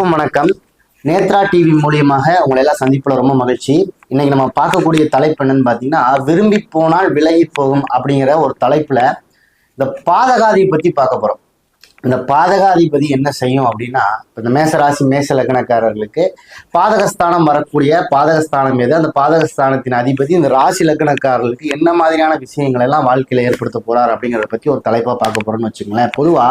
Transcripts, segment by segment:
எல்லாருக்கும் வணக்கம். நேத்ரா டிவி மூலியமாக உங்களை எல்லாம் சந்திப்புல ரொம்ப மகிழ்ச்சி. இன்னைக்கு நம்ம பார்க்கக்கூடிய தலைப்பு என்னன்னு பார்த்தீங்கன்னா விரும்பி போனால் விலகி போகும் அப்படிங்கிற ஒரு தலைப்புல இந்த பாதகாதி பத்தி பார்க்க போறோம். இந்த பாதகாதிபதி என்ன செய்யும் அப்படின்னா இப்ப இந்த மேசராசி மேச லக்னக்காரர்களுக்கு பாதகஸ்தானம் வரக்கூடிய பாதகஸ்தானம் எது? அந்த பாதகஸ்தானத்தின் அதிபதி இந்த ராசி லக்னக்காரர்களுக்கு என்ன மாதிரியான விஷயங்கள் எல்லாம் வாழ்க்கையில ஏற்படுத்த போறார் அப்படிங்கிறத பத்தி ஒரு தலைப்பா பார்க்க போறோம்னு வச்சுக்கோங்களேன். பொதுவா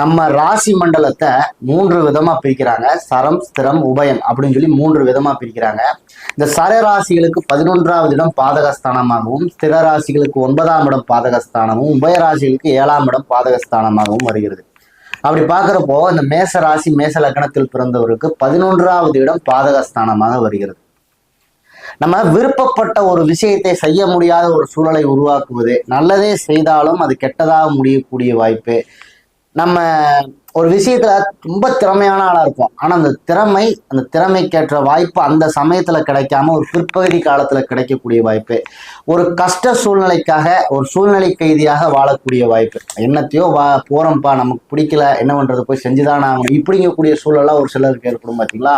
நம்ம ராசி மண்டலத்தை மூன்று விதமா பிரிக்கிறாங்க. சரம் ஸ்திரம் உபயம் அப்படின்னு சொல்லி மூன்று விதமா பிரிக்கிறாங்க. இந்த சர ராசிகளுக்கு பதினொன்றாவது இடம் பாதகஸ்தானமாகவும் ஸ்திர ராசிகளுக்கு ஒன்பதாம் இடம் பாதகஸ்தானமும் உபய ராசிகளுக்கு ஏழாம் இடம் பாதகஸ்தானமாகவும் வருகிறது. அப்படி பார்க்குறப்போ இந்த மேச ராசி மேச லக்னத்தில் பிறந்தவருக்கு பதினொன்றாவது இடம் பாதகஸ்தானமாக வருகிறது. நம்ம விருப்பப்பட்ட ஒரு விஷயத்தை செய்ய முடியாத ஒரு சூழலை உருவாக்குவது நல்லதே செய்தாலும் அது கெட்டதாக முடியக்கூடிய வாய்ப்பு நம்ம ஒரு விஷயத்துல ரொம்ப திறமையான ஆளா இருக்கும். ஆனா அந்த திறமை அந்த திறமைக்கேற்ற வாய்ப்பு அந்த சமயத்துல கிடைக்காம ஒரு பிற்பகுதி காலத்துல கிடைக்கக்கூடிய வாய்ப்பு. ஒரு கஷ்ட சூழ்நிலைக்காக ஒரு சூழ்நிலை கைதியாக வாழக்கூடிய வாய்ப்பு. என்னத்தையோ வா போறோம்ப்பா நமக்கு பிடிக்கல என்ன பண்றது போய் செஞ்சுதான் ஆகணும். இப்படிங்கக்கூடிய சூழலாம் ஒரு சிலருக்கு ஏற்படும் பார்த்தீங்களா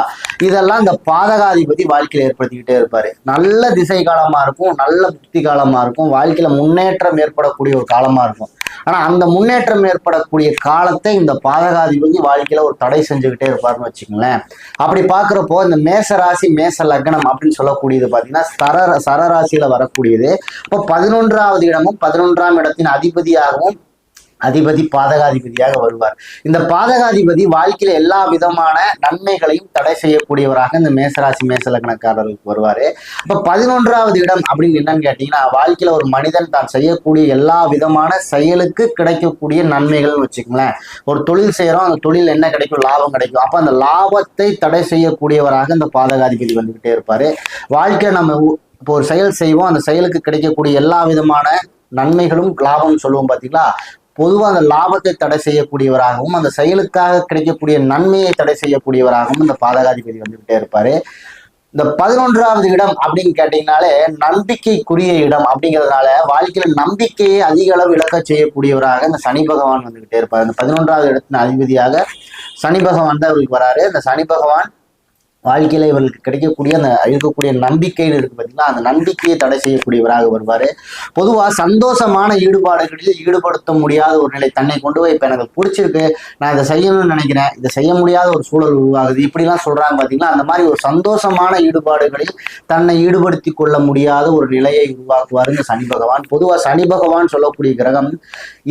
இதெல்லாம் இந்த பாதகாதிபதி வாழ்க்கையில ஏற்படுத்திக்கிட்டே இருப்பாரு. நல்ல திசை காலமா இருக்கும் நல்ல புத்தி காலமா இருக்கும் வாழ்க்கையில முன்னேற்றம் ஏற்படக்கூடிய ஒரு காலமா இருக்கும். ஆனா அந்த முன்னேற்றம் ஏற்படக்கூடிய காலத்தை இந்த பாத பாதகாதிபதி வாழ்க்கையில ஒரு தடை செஞ்சுக்கிட்டே இருப்பாருன்னு வச்சுக்கோங்களேன். அப்படி பாக்குறப்போ இந்த மேச ராசி மேச லக்னம் அப்படின்னு சொல்லக்கூடியது பாத்தீங்கன்னா சர சரராசியில வரக்கூடியது. இப்போ பதினொன்றாவது இடமும் பதினொன்றாம் இடத்தின் அதிபதியாகவும் அதிபதி பாதகாதிபதியாக வருவார். இந்த பாதகாதிபதி வாழ்க்கையில எல்லா விதமான நன்மைகளையும் தடை செய்யக்கூடியவராக இந்த மேசராசி மேசலக்கணக்காரர்களுக்கு வருவாரு. அப்ப பதினொன்றாவது இடம் அப்படின்னு என்னன்னு கேட்டீங்கன்னா வாழ்க்கையில ஒரு மனிதன் தான் செய்யக்கூடிய எல்லா விதமான செயலுக்கு கிடைக்கக்கூடிய நன்மைகள்னு வச்சுக்கோங்களேன். ஒரு தொழில் செய்யறோம் அந்த தொழில் என்ன கிடைக்கும்? லாபம் கிடைக்கும். அப்ப அந்த லாபத்தை தடை செய்யக்கூடியவராக இந்த பாதகாதிபதி வந்துகிட்டே இருப்பாரு. வாழ்க்கையில நம்ம இப்போ ஒரு செயல் செய்வோம் அந்த செயலுக்கு கிடைக்கக்கூடிய எல்லா விதமான நன்மைகளும் லாபம்னு சொல்லுவோம் பாத்தீங்களா? பொதுவாக அந்த லாபத்தை தடை செய்யக்கூடியவராகவும் அந்த செயலுக்காக கிடைக்கக்கூடிய நன்மையை தடை செய்யக்கூடியவராகவும் இந்த பாதகாதிபதி வந்துகிட்டே இருப்பாரு. இந்த பதினொன்றாவது இடம் அப்படின்னு கேட்டீங்கனாலே நம்பிக்கைக்குரிய இடம் அப்படிங்கிறதுனால வாழ்க்கையில நம்பிக்கையை அதிக அளவு இழக்க செய்யக்கூடியவராக இந்த சனி பகவான் வந்துகிட்டே இருப்பார். இந்த பதினொன்றாவது இடத்தின் அதிபதியாக சனி பகவான் தான் இவருக்கு வராரு. இந்த சனி பகவான் வாழ்க்கையில் இவர்களுக்கு கிடைக்கக்கூடிய அந்த இருக்கக்கூடிய நம்பிக்கைன்னு இருக்கு பார்த்தீங்கன்னா அந்த நம்பிக்கையை தடை செய்யக்கூடியவராக வருவார். பொதுவாக சந்தோஷமான ஈடுபாடுகளில் ஈடுபடுத்த முடியாத ஒரு நிலை தன்னை கொண்டு போய் இப்போ எனக்கு பிடிச்சிருக்கு. நான் இதை செய்யணும்னு நினைக்கிறேன். இதை செய்ய முடியாத ஒரு சூழல் உருவாகுது. இப்படிலாம் சொல்கிறாங்க பார்த்தீங்கன்னா அந்த மாதிரி ஒரு சந்தோஷமான ஈடுபாடுகளில் தன்னை ஈடுபடுத்தி கொள்ள முடியாத ஒரு நிலையை உருவாக்குவார் இந்த சனி பகவான். பொதுவாக சனி பகவான் சொல்லக்கூடிய கிரகம்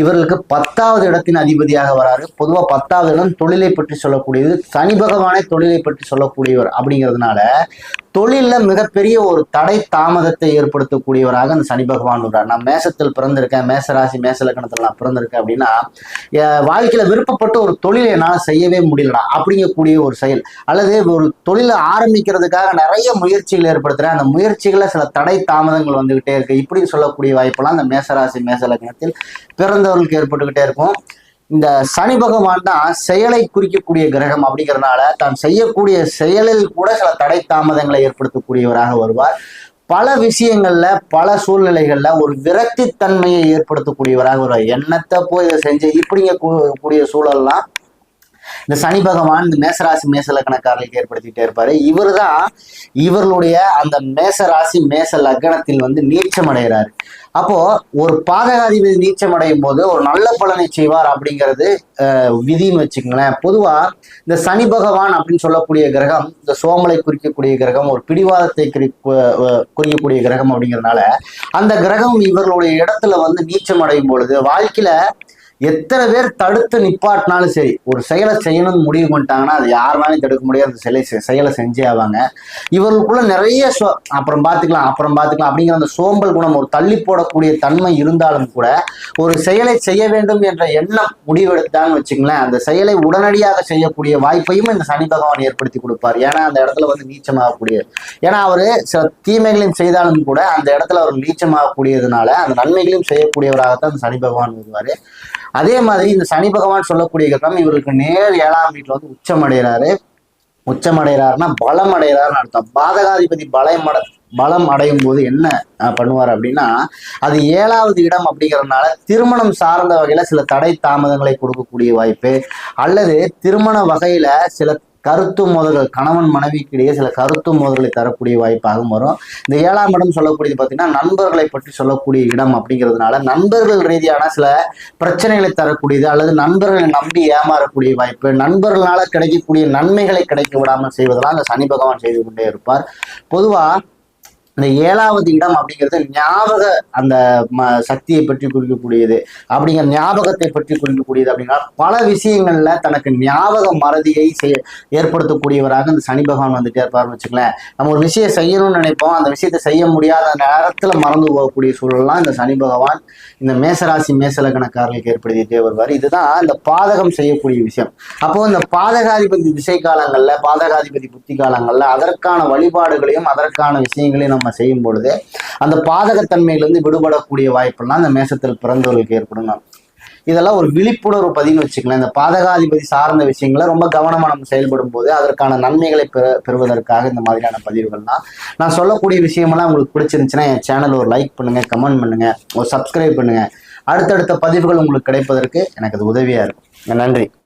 இவர்களுக்கு பத்தாவது இடத்தின் அதிபதியாக வராரு. பொதுவாக பத்தாவது இடம் தொழிலை பற்றி சொல்லக்கூடியது. சனி பகவானை தொழிலை பற்றி சொல்லக்கூடியவர். அப்படிங்கிறதுனால தொழிலில் மிகப்பெரிய ஒரு தடை தாமதத்தை ஏற்படுத்தக்கூடியவராக அந்த சனி பகவான் வர்றார். நான் மேசத்தில் பிறந்திருக்கேன். மேசராசி மேச லக்கணத்தில் நான் பிறந்திருக்கேன் அப்படின்னா வாழ்க்கையில் விருப்பப்பட்டு ஒரு தொழிலை என்னால் செய்யவே முடியலடா அப்படிங்கக்கூடிய ஒரு செயல். அல்லது ஒரு தொழிலை ஆரம்பிக்கிறதுக்காக நிறைய முயற்சிகள் ஏற்படுத்துகிறேன் அந்த முயற்சிகளில் சில தடை தாமதங்கள் வந்துக்கிட்டே இருக்கு. இப்படின்னு சொல்லக்கூடிய வாய்ப்பெல்லாம் அந்த மேசராசி மேச லக்னத்தில் பிறந்தவர்களுக்கு ஏற்பட்டுக்கிட்டே இருக்கும். இந்த சனி பகவான் தான் செயலை குறிக்கக்கூடிய கிரகம் அப்படிங்கிறதுனால தான் செய்யக்கூடிய செயலில் கூட சில தடை தாமதங்களை ஏற்படுத்தக்கூடியவராக வருவார். பல விஷயங்கள்ல பல சூழ்நிலைகள்ல ஒரு விரக்தித்தன்மையை ஏற்படுத்தக்கூடியவராக வருவார். எண்ணத்தை போய் இதை செஞ்சு இப்படிங்க கூடிய சூழல்லாம் இந்த சனி பகவான் இந்த மேசராசி மேச லக்னக்காரர்களுக்கு ஏற்படுத்திட்டே இருப்பாரு. இவர்தான் இவர்களுடைய அந்த மேசராசி மேச லக்னத்தில் வந்து நீச்சம் அடைகிறாரு அப்போ ஒரு பாதகாதிபதி நீச்சம் அடையும் போது ஒரு நல்ல பலனை செய்வார் அப்படிங்கிறது விதின்னு வச்சுக்கோங்களேன். பொதுவா இந்த சனி பகவான் அப்படின்னு சொல்லக்கூடிய கிரகம் இந்த சோமலை குறிக்கக்கூடிய கிரகம் ஒரு பிடிவாதத்தை குறி குறிக்கக்கூடிய கிரகம் அப்படிங்கிறதுனால அந்த கிரகம் இவர்களுடைய இடத்துல வந்து நீச்சம் அடையும் பொழுது வாழ்க்கையில எத்தனை பேர் தடுத்து நிப்பாட்டினாலும் சரி ஒரு செயலை செய்யணும்னு முடிவு பண்ணிட்டாங்கன்னா அது யாருனாலும் தடுக்க முடியாது. அந்த சிலை செயலை செஞ்சே ஆவாங்க. இவர்களுக்குள்ள நிறைய சோ அப்புறம் பார்த்துக்கலாம் அப்புறம் பார்த்துக்கலாம் அப்படிங்கிற அந்த சோம்பல் குணம் ஒரு தள்ளி போடக்கூடிய தன்மை இருந்தாலும் கூட ஒரு செயலை செய்ய வேண்டும் என்ற எண்ணம் முடிவெடுத்தான்னு வச்சுங்களேன் அந்த செயலை உடனடியாக செய்யக்கூடிய வாய்ப்பையும் இந்த சனி பகவான் ஏற்படுத்தி கொடுப்பார். ஏன்னா அந்த இடத்துல வந்து நீச்சமாகக்கூடிய ஏன்னா அவர் சில தீமைகளையும் செய்தாலும் கூட அந்த இடத்துல அவர் நீச்சமாகக்கூடியதுனால அந்த நன்மைகளையும் செய்யக்கூடியவராகத்தான் அந்த சனி பகவான் வருவார். அதே மாதிரி இந்த சனி பகவான் சொல்லக்கூடிய கிரகம் இவருக்கு நேர் ஏழாம் வீட்டுல வந்து உச்சமடைகிறாரு உச்சமடைகிறாருன்னா பலம் அடைகிறாருன்னு அர்த்தம். பாதகாதிபதி பலம் அடை பலம் அடையும் போது என்ன பண்ணுவார் அப்படின்னா அது ஏழாவது இடம் அப்படிங்கறதுனால திருமணம் சார்ந்த வகையில சில தடை தாமதங்களை கொடுக்கக்கூடிய வாய்ப்பு அல்லது திருமண வகையில சில கருத்து மோதல்கள் கணவன் மனைவிக்கு இடையே சில கருத்து மோதல்களை தரக்கூடிய வாய்ப்பாகவும் வரும். இந்த ஏழாம் இடம் சொல்லக்கூடியது பார்த்தீங்கன்னா நண்பர்களை பற்றி சொல்லக்கூடிய இடம் அப்படிங்கிறதுனால நண்பர்கள் ரீதியான சில பிரச்சனைகளை தரக்கூடியது அல்லது நண்பர்களை நம்பி ஏமாறக்கூடிய வாய்ப்பு நண்பர்களால் கிடைக்கக்கூடிய நன்மைகளை கிடைக்க விடாமல் செய்வதெல்லாம் அந்த சனி பகவான் செய்து கொண்டே இருப்பார். பொதுவாக இந்த ஏழாவது இடம் அப்படிங்கிறது ஞாபக அந்த ம- சக்தியை பற்றி குறிக்கக்கூடியது அப்படிங்கிற ஞாபகத்தை பற்றி குறிக்கக்கூடியது அப்படின்னா பல விஷயங்கள்ல தனக்கு ஞாபக மறதியை செய் ஏற்படுத்தக்கூடியவராக இந்த சனி பகவான் வந்துட்டே இருப்பார்னு வச்சுக்கலேன் நம்ம ஒரு விஷயம் செய்யணும்னு நினைப்போம். அந்த விஷயத்தை செய்ய முடியாத நேரத்துல மறந்து போகக்கூடிய சூழல்லாம் இந்த சனி பகவான் இந்த மேசராசி மேசலக்கணக்காரர்களுக்கு ஏற்படுத்திட்டே வருவார். இதுதான் இந்த பாதகம் செய்யக்கூடிய விஷயம். அப்போ இந்த பாதகாதிபதி திசை காலங்கள்ல பாதகாதிபதி புத்தி காலங்கள்ல அதற்கான வழிபாடுகளையும் அதற்கான விஷயங்களையும் நம்ம செய்யும் பொழுது அந்த பாதகத்தன்மையிலிருந்து விடுபடக்கூடிய வாய்ப்பெல்லாம் அந்த மேசத்தில் பிறந்தவர்களுக்கு ஏற்படும் இதெல்லாம் ஒரு விழிப்புணர்வு பதின்னு வச்சுக்கலாம் இந்த பாதகாதிபதி சார்ந்த விஷயங்களை ரொம்ப கவனமாக நம்ம செயல்படும் போது அதற்கான நன்மைகளை பெற பெறுவதற்காக இந்த மாதிரியான பதிவுகள்லாம். நான் சொல்லக்கூடிய விஷயமெல்லாம் உங்களுக்கு பிடிச்சிருந்துச்சுன்னா என் சேனல் ஒரு லைக் பண்ணுங்க கமெண்ட் பண்ணுங்க ஒரு சப்ஸ்கிரைப் பண்ணுங்க. அடுத்தடுத்த பதிவுகள் உங்களுக்கு கிடைப்பதற்கு எனக்கு அது உதவியாக இருக்கும். நன்றி.